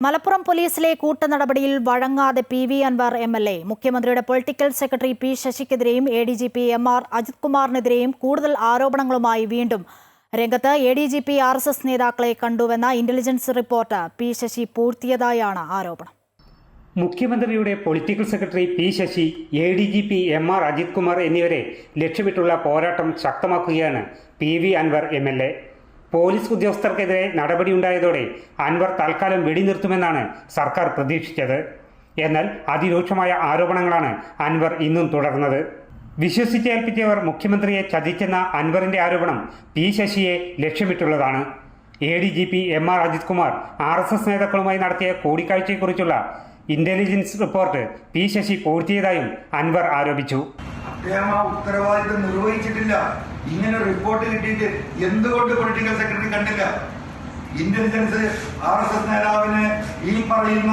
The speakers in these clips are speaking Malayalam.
മലപ്പുറം പോലീസിലെ കൂട്ടനടപടിയിൽ വഴങ്ങാതെ P V Anvar M L A മുഖ്യമന്ത്രിയുടെ political secretary P ശശിക്കെതിരെയും A D G P M R Ajith കുമാറിനെതിരെയും കൂടുതൽ ആരോപണങ്ങളുമായി വീണ്ടും രംഗത്ത് A D G P R S S നേതാക്കളെ കണ്ടുവെന്ന ഇന്റലിജൻസ് റിപ്പോർട്ട് പി ശശി പൂർത്തിയതായാണ് ആരോപണം. മുഖ്യമന്ത്രിയുടെ political secretary P Sasi A D G P M R Ajith Kumar എന്നിവരെ ലക്ഷ്യമിട്ടുള്ള പോരാട്ടം ശക്തമാക്കുകയാണ് P V Anvar M L A. Police ഉദ്യോഗസ്ഥർക്കെതിരെ നടപടിയുണ്ടായതോടെ അൻവർ തൽക്കാലം വെടിനിർത്തുമെന്നാണ് സർക്കാർ പ്രതീക്ഷിച്ചത്. എന്നാൽ അതിരൂക്ഷമായ ആരോപണങ്ങളാണ് അൻവർ ഇന്നും തുടർന്നത്. വിശ്വസിച്ചേൽപ്പിച്ചവർ മുഖ്യമന്ത്രിയെ ചതിച്ചെന്ന അൻവറിന്റെ ആരോപണം പി ശശിയെ ലക്ഷ്യമിട്ടുള്ളതാണ്. A D G P M R Ajith Kumar R S S നേതാക്കളുമായി നടത്തിയ കൂടിക്കാഴ്ചയെക്കുറിച്ചുള്ള ഇന്റലിജൻസ് റിപ്പോർട്ട് പി ശശി പൂഴ്ത്തിയതായും അൻവർ ആരോപിച്ചു. അദ്ദേഹം ആ ഉത്തരവാദിത്തം നിർവഹിച്ചിട്ടില്ല. ഇങ്ങനെ റിപ്പോർട്ട് കിട്ടിയിട്ട് എന്തുകൊണ്ട് പൊളിറ്റിക്കൽ സെക്രട്ടറി കണ്ടില്ല? ഇന്റലിജൻസ് ആർ എസ് എസ് നേതാവിന് ഈ പറയുന്ന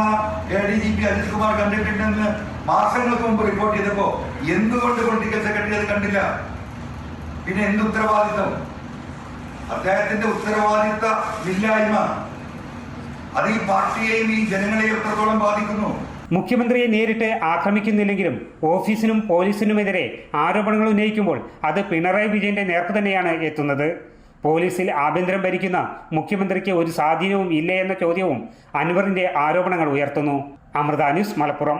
A D G P Ajith Kumar കണ്ടിട്ടുണ്ടെന്ന് മാസങ്ങൾക്ക് മുമ്പ് റിപ്പോർട്ട് ചെയ്തപ്പോ എന്തുകൊണ്ട് പൊളിറ്റിക്കൽ സെക്രട്ടറി അത് കണ്ടില്ല? പിന്നെ എന്ത് ഉത്തരവാദിത്തം അദ്ദേഹത്തിന്റെ ഉത്തരവാദിത്ത ഇല്ലായ്മ അത് ഈ പാർട്ടിയെയും ഈ ജനങ്ങളെയും എത്രത്തോളം ബാധിക്കുന്നു? മുഖ്യമന്ത്രിയെ നേരിട്ട് ആക്രമിക്കുന്നില്ലെങ്കിലും ഓഫീസിനും പോലീസിനുമെതിരെ ആരോപണങ്ങൾ ഉന്നയിക്കുമ്പോൾ അത് പിണറായി വിജയന്റെ നേർക്ക് തന്നെയാണ് എത്തുന്നത്. പോലീസിൽ ആഭ്യന്തരം ഭരിക്കുന്ന മുഖ്യമന്ത്രിക്ക് ഒരു സ്വാധീനവും ഇല്ല എന്ന ചോദ്യവും അൻവറിന്റെ ആരോപണങ്ങൾ ഉയർത്തുന്നു. അമൃത ന്യൂസ് മലപ്പുറം.